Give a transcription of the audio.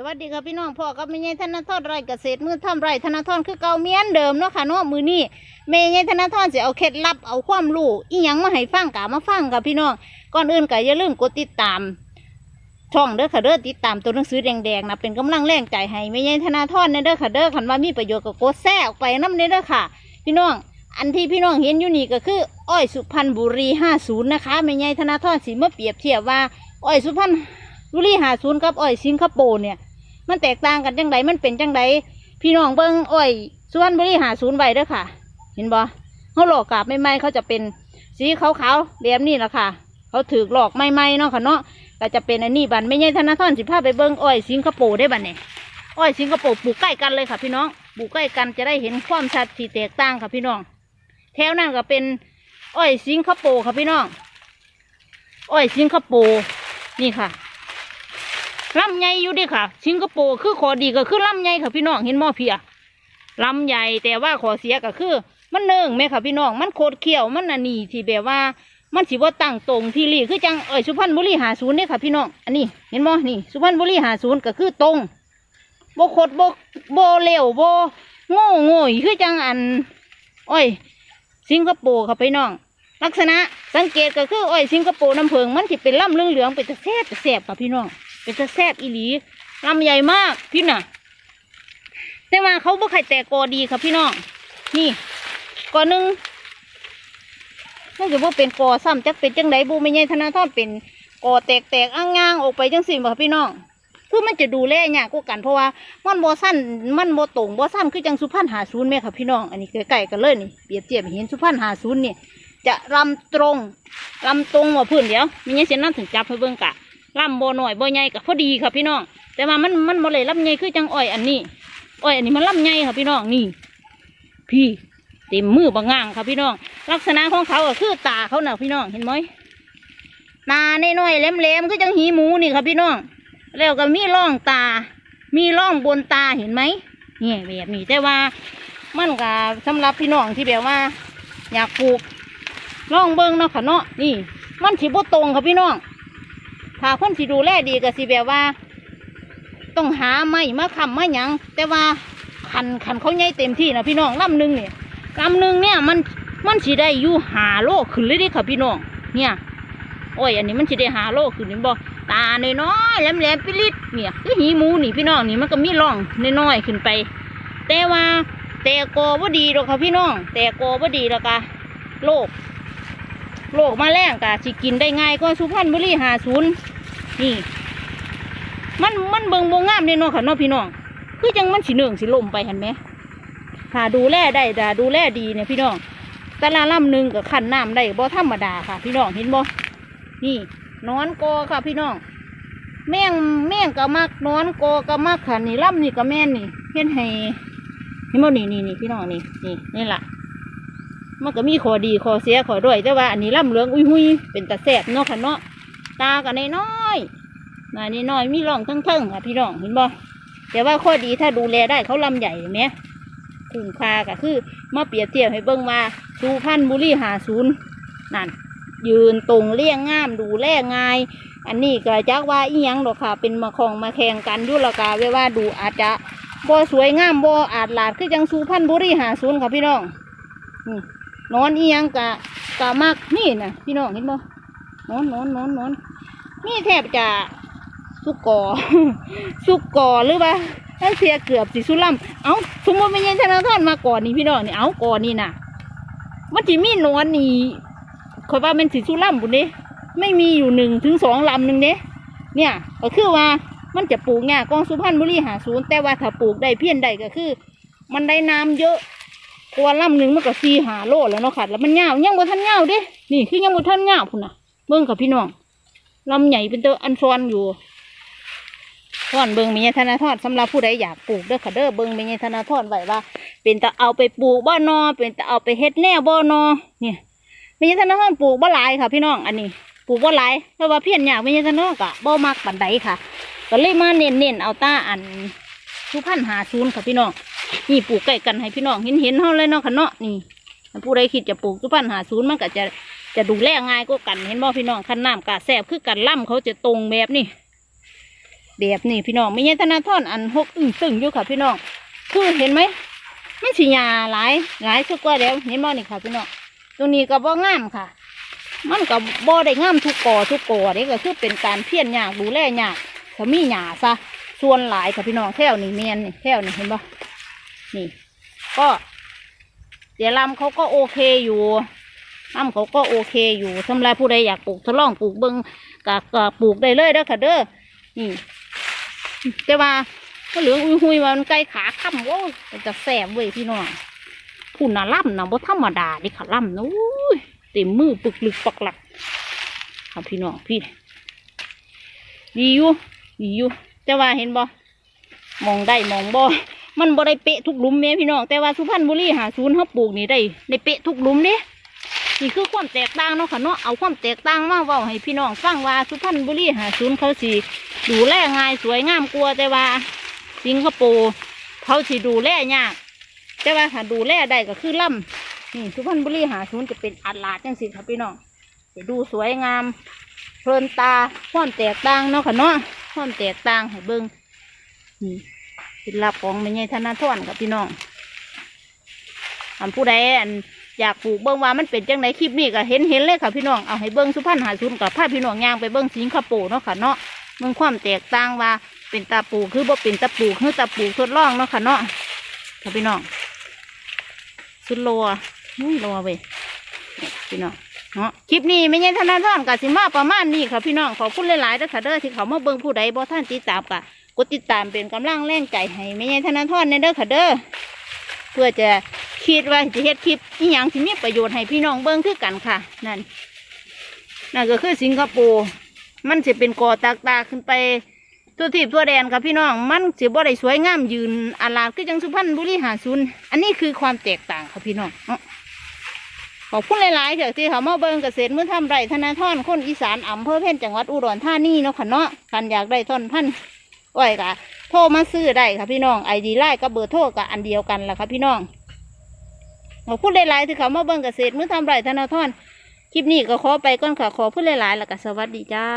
สวัสดีครับพี่น้องพ่อกับแม่ใหญ่ธนาธรไร่เกษตรมือทำไร่ธนาธรคือเก่าเมียนเดิมเนาะค่ะเนาะมือนี้แม่ใหญ่ธนาธรสิเอาเคล็ดลับเอาความรู้อีหยังมาให้ฟังกะมาฟังกับพี่น้องก่อนอื่นก็อย่าลืมกดติดตาม ช่องเด้อค่ะเด้อติดตามตัวหนังสือแดงๆนะเป็นกำลังแรงใจให้แม่ใหญ่ธนาธรเนยเด้อค่ะเด้อคันว่ามีประโยชน์ก็กดแทรกออกไปน้ำเนยเด้อค่ะ พี่น้องอันที่พี่น้องเห็นอยู่นี่ก็คือ อ้อยสุพรรณบุรี 50 นะคะแม่ใหญ่ธนาธรสิมาเปรียบเทียบว่า อ้อยสุพรรณบุรี50กับอ้อยสิงคโปร์เนี่ย มันแตกต่างกันจังไดมันเป็นจังไดพี่น้องเบิ้งอ้อยสุพรรณบุรี50ใบเด้อค่ะ เห็นบ่เขาหลอกกาบใหม่ๆเขาจะเป็นสีขาวๆแบบนี้แหละค่ะ เขาถือหลอกใหม่ๆเนาะค่ะเนาะก็จะเป็นอันนี้บันไม่ใช่ธนาธรสิพาไปเบิ้งอ้อยสิงคโปร์ได้บันเนี่ยอ้อยสิงคโปร์ปลูกใกล้กันเลยค่ะ พี่น้องปลูกใกล้กันจะได้เห็นความชัดที่แตกต่างค่ะพี่น้อง แถวนั้นก็เป็นอ้อยสิงคโปร์ค่ะพี่น้องอ้อยสิงคโปร์นี่ค่ะ ลำไยอยู่ดิค่ะ สิงคโปร์คือขอดีก็คือลำไยค่ะพี่น้องเห็นหม้อเพียลำใหญ่แต่ว่าขอเสียก็คือ มันเนื่องไหมค่ะพี่น้องมันโคตรเขียวมันอันนี้ที่แบบว่า มันสิว่าตั้งตรงที่รีคือจังเอ้ยสุพรรณบุรีหาศูนย์เนี่ยค่ะพี่น้องอันนี้เห็นบ่นี่ สุพรรณบุรีหาศูนย์ก็คือตรงโบคดโบโบเร็วโบโง่โง่คือจังอันอ้อยสิงคโปร์ค่ะพี่น้องลักษณะสังเกตก็คืออ้อยสิงคโปร์น้ำเพิงมันสิเป็นลำเหลืองๆเป็นตะแซ่บตะแซ่บค่ะพี่น้อง เป็นตะแซ่บอีหลีลำใหญ่มากพี่น่ะ แต่ว่าเขาบ่ไข่แตกกอดีค่ะพี่น้องนี่กอหนึ่งน่าจะว่าเป็นกอซ้ำจักเป็นจังไดบูไม่ใหญ่ธนาทอดเป็นกอแตกๆอ้างๆออกไปจังสิบ่ค่ะพี่น้องคือมันจะดูแลยากกว่ากันเพราะว่ามันบ่สั้นมันบ่ตรงบ่สั้นคือจังสุพรรณหาศูนย์แม่ค่ะพี่น้องอันนี้ใกล้ๆกันเลยนี่เปรียบเทียบเห็นสุพรรณหาศูนย์นี่จะลำตรงลำตรงว่าพื้นเดียวมีเงี้ยเส้นนั้นถึงจับให้เบิ่งกะ ลำบ่หน่อยบ่ใหญ่กะพอดีค่ะพี่น้อง แต่ว่ามันมันบ่เลยลำใหญ่คือจังอ้อยอันนี้อ้อยอันนี้มันลำใหญ่ค่ะพี่น้องนี่ พี่เต็มมือบางง่างค่ะพี่น้อง ลักษณะของเขาก็คือตาเขาน่ะพี่น้องเห็นไหมตาในน้อยแหลมๆคือจังหีหมูนี่ค่ะพี่น้อง แล้วก็มีร่องตา มีร่องบนตาเห็นไหมเนี่ยแบบนี้แต่ว่ามันก็สำหรับพี่น้องที่แบบว่า อยากปลูกร่องเบิ้งเนาะค่ะเนาะนี่ มันสิบ่ตรงค่ะพี่น้อง ถ้าเพิ่นสิดูแลดีก็สิแบบว่า ต้องหาไม้มาค้ำมาหยังแต่ว่าคันคันเขาใหญ่เต็มที่นะพี่น้องลำหนึ่งเนี่ยลำหนึ่งเนี่ยมันมันสิได้อยู่หาโลขึ้นเลยดิค่ะพี่น้องเนี่ยโอ้ยอันนี้มันสิได้หาโลขึ้นนี่บ่ตาในน้อยแหลมแหลมปิลิดเนี่ยคือหีหมูนี่พี่น้องนี่มันก็มีร่องน้อยๆขึ้นไป แต่ว่าแต่กอบ่ดีหรอกค่ะพี่น้อง แต่กอบ่ดีแล้วก็โรคโรคมาแรงกะสิกินได้ง่ายก็สุพรรณบุรีหาศูนย์ นี่ มันมันเบิงบ่งามเด้เนาะค่ะเนาะพี่น้องคือจังมันสิเนื่องสิล่มไปเห็นไหมถ้าดูแลได้ถ้าดูแลดีเนี่ยพี่น้องแต่ละลำหนึ่งกับขันน้ำได้บ่ธรรมดาค่ะ พี่น้องเห็นบ่นี่นอนกอค่ะ พี่น้องแม่งแม่งก็มักนอนกอก็มักค่ะนี่ลำนี่ก็แม่นนี่เห็นให้เห็นบ่นี่นี่นี่พี่น้องนี่นี่นี่แหละมันก็มีขอดีข้อเสียข้อด้วยแต่ว่าอันนี้ล่ำเหลืองอุ้ยหุยเป็นตาแสบเนาะค่ะเนาะตาก็น้อ มานี่น้อยมีร่องทั้งๆค่ะพี่น้องเห็นบ่แต่ว่าข้อดีถ้าดูแลได้เขาลำใหญ่เห็นไหมคุ้มค่าก็คือมาเปรียบเทียบให้เบิ่งว่าสุพรรณบุรีหาศูนย์นั่นยืนตรงเลี้ยงงามดูแลง่าย อันนี้ก็จักว่าอีหยังดอกค่ะ เป็นมาของมาแข่งกันยุลกาเวว่าดูอาจจะบ่สวยงามบ่อาจหลาดคือจังสุพรรณบุรีหาศูนย์ค่ะพี่น้องนอนอีหยังกะกะมักนี่นะพี่น้องเห็นบ่นอนนอนนอนนอนนี่แทบจะ สุกอ สุกอหรือว่าตั้งเสียเกือบสิสุล่ำเอาสมมติไม่ใช่ธนาธรมาก่อนนี่พี่น้องนี่เอาก่อนนี่นะมันจะมีนอนนี่คอยว่ามันสิสุล่ำบุญเด้ไม่มีอยู่หนึ่งถึงสองลำหนึ่งเด้เนี่ยก็คือว่ามันจะปลูกเนี่ยกองสุพรรณบุรีหาศูนย์แต่ว่าถ้าปลูกได้เพี้ยนใดก็คือ มันได้น้ำเยอะตัวลำหนึ่งมันก็ซีหาโลแล้วเนาะค่ะแล้วมันเงาวยังบ่ทันเงาวเด้นี่คือยังบ่ทันเงาวพุ่นน่ะเบิ่งกับพี่น้องลำใหญ่เป็นตัวอันซอนอยู่ ทอนเบิงมีธนาทอดสำหรับผู้ใดอยากปลูกเด้อค่ะเด้อเบิงมีธนาทอดไว้ว่า เป็นตะเอาไปปลูกบ่อนอเป็นตะเอาไปเฮ็ดแนวบ่อนอเนี่ยมีธนาทอดปลูกบ่หลายค่ะ พี่น้องอันนี้ปลูกบ่หลายเพราะว่าเพี้ยนยากมีธนาทอดกะบ่มักปันใดค่ะ ก็เลยมาเน้นเน้นเอาตาอันสุพรรณหาศูนค่ะพี่น้องนี่ปลูกใกล้กันให้พี่น้องเห็นเห็นๆเฮาเลยเนาะค่ะเนาะนี่ผู้ใดคิดจะปลูกสุพรรณหาศูนมันก็จะจะดูแลง่ายกว่ากันเห็นบ่พี่น้องคันน้ำกะแสบคือกันล่ำเขาจะตรงแบบนี้ แบบนี้พี่น้องไม่ใช่ธนาทรอันหกอึ้งตึงอยู่ค่ะพี่น้องคือเห็นไหมมันสีหยาหลายหลายสักกว่าแล้วเห็นบ่นี่ค่ะพี่น้องตรงนี้ก็บ่งามค่ะ มันก็บ่ได้งามทุกกอทุกกอนี่ก็คือเป็นการเพี้ยนยากดูแลยากถ้ามีหยาซะส่วนหลายค่ะพี่น้องแถวนี่เมียนนี่แถวนี่เห็นบ่นี่ ก็เดี๋ยวลำเขาก็โอเคอยู่ลำเขาก็โอเคอยู่สำหรับผู้ใดอยากปลูกทดลองปลูกเบิ้งก็ก็ปลูกได้เลยเด้อค่ะเด้อนี่ แต่ว่าก็เหลืองอุยหุยว่ามันไกล้ขาค่ำโว้ยมันจะแสบเว้ยพี่น้องผู้น่ะล่ำนะบ่ธรรมดาดิค่ะล่ำนะอุ้ยเต็มมือปึกลึกปักหลักค่ะพี่น้องพี่ ดีอยู่ดีอยู่แต่ว่าเห็นบ่มองได้มองบ่มันบ่ได้เป๊ะทุกหลุมแม่พี่น้องแต่ว่าสุพรรณบุรีหาศูนย์เขาปลูกนี่ได้ได้เป๊ะทุกหลุมเด้ นี่คือความแตกต่างเนาะค่ะเนาะเอาความแตกต่างมาเว้าให้พี่น้องฟังว่าสุพรรณบุรีหาศูนย์เขาสิดูแลง่ายสวยงามกลัวแต่ว่า สิงคโปร์เขาสิดูแลยากแต่ว่าถ้าดูแลได้ก็คือล่ำนี่สุพรรณบุรีหาศูนย์จะเป็นอัดลาดจังสิค่ะพี่น้องจะดูสวยงาม เพลินตาความแตกต่างเนาะค่ะเนาะความแตกต่างให้เบิ่งนี่ศิลปของไม่ใช่ธนาทรกับพี่น้องอันผู้ใดอัน อยากปลูกเบิ้งว่ามันเป็นจังไดคลิปนี้ก็เห็นเห็นเลยค่ะพี่น้องเอาให้เบิ้งสุพรรณหาศูนกับพาพี่น้องย่างไปเบิ้งสิงคโปร์เนาะค่ะเนาะเบิ้งความแตกต่างว่าเป็นตาปลูกคือบ่เป็นตาปลูกคือตาปลูกทดลองเนาะค่ะเนาะค่ะพี่น้องสุดโลอะอุ้ยโลเว้ยพี่น้องเนาะคลิปนี้ไม่ใช่ธนาทรกับสิมาประมาณนี้ค่ะพี่น้องขอบคุณหลายๆเด้อค่ะเด้อที่เขามาเบิ้งผู้ใดบ่ท่านติดตามกะกดติดตามเป็นกำลังแรงใจให้ไม่ใช่ธนาทรในเด้อค่ะเด้อ พื่อจะคิดว่าจะเฮ็ดคลิปอีหยังที่มีประโยชน์ให้พี่น้องเบิ่งคือกันค่ะ นั่นนั่นก็คือสิงคโปร์มันจะเป็นกอตากตาขึ้นไปตัวทีบตัวแดนค่ะพี่น้อง มันจะบ่ได้สวยงามยืนอาลาดคือจังสุพรรณบุรีหาศูนอันนี้คือความแตกต่างค่ะพี่น้องขอบคุณหลายๆเถอะที่เขามาเบิ่งเกษตรเมือทำไรธนาทรคนอีสานอำเภอเพ่นจังหวัดอุดรธานีเนาะค่ะเนาะคันอยากได้ต้นพันธุ์ ก้อยค่ะโทรมาซื้อได้ค่ะพี่น้องไอดีไลน์กับเบอร์โทรกับอันเดียวกันล่ะค่ะพี่น้องขอพูดหลายๆที่เขามาเบิ่งเกษตรมือทำไรธนาทอนคลิปนี้ก็ขอไปก่อนค่ะขอพูดหลายๆแล้วก็สวัสดีจ้า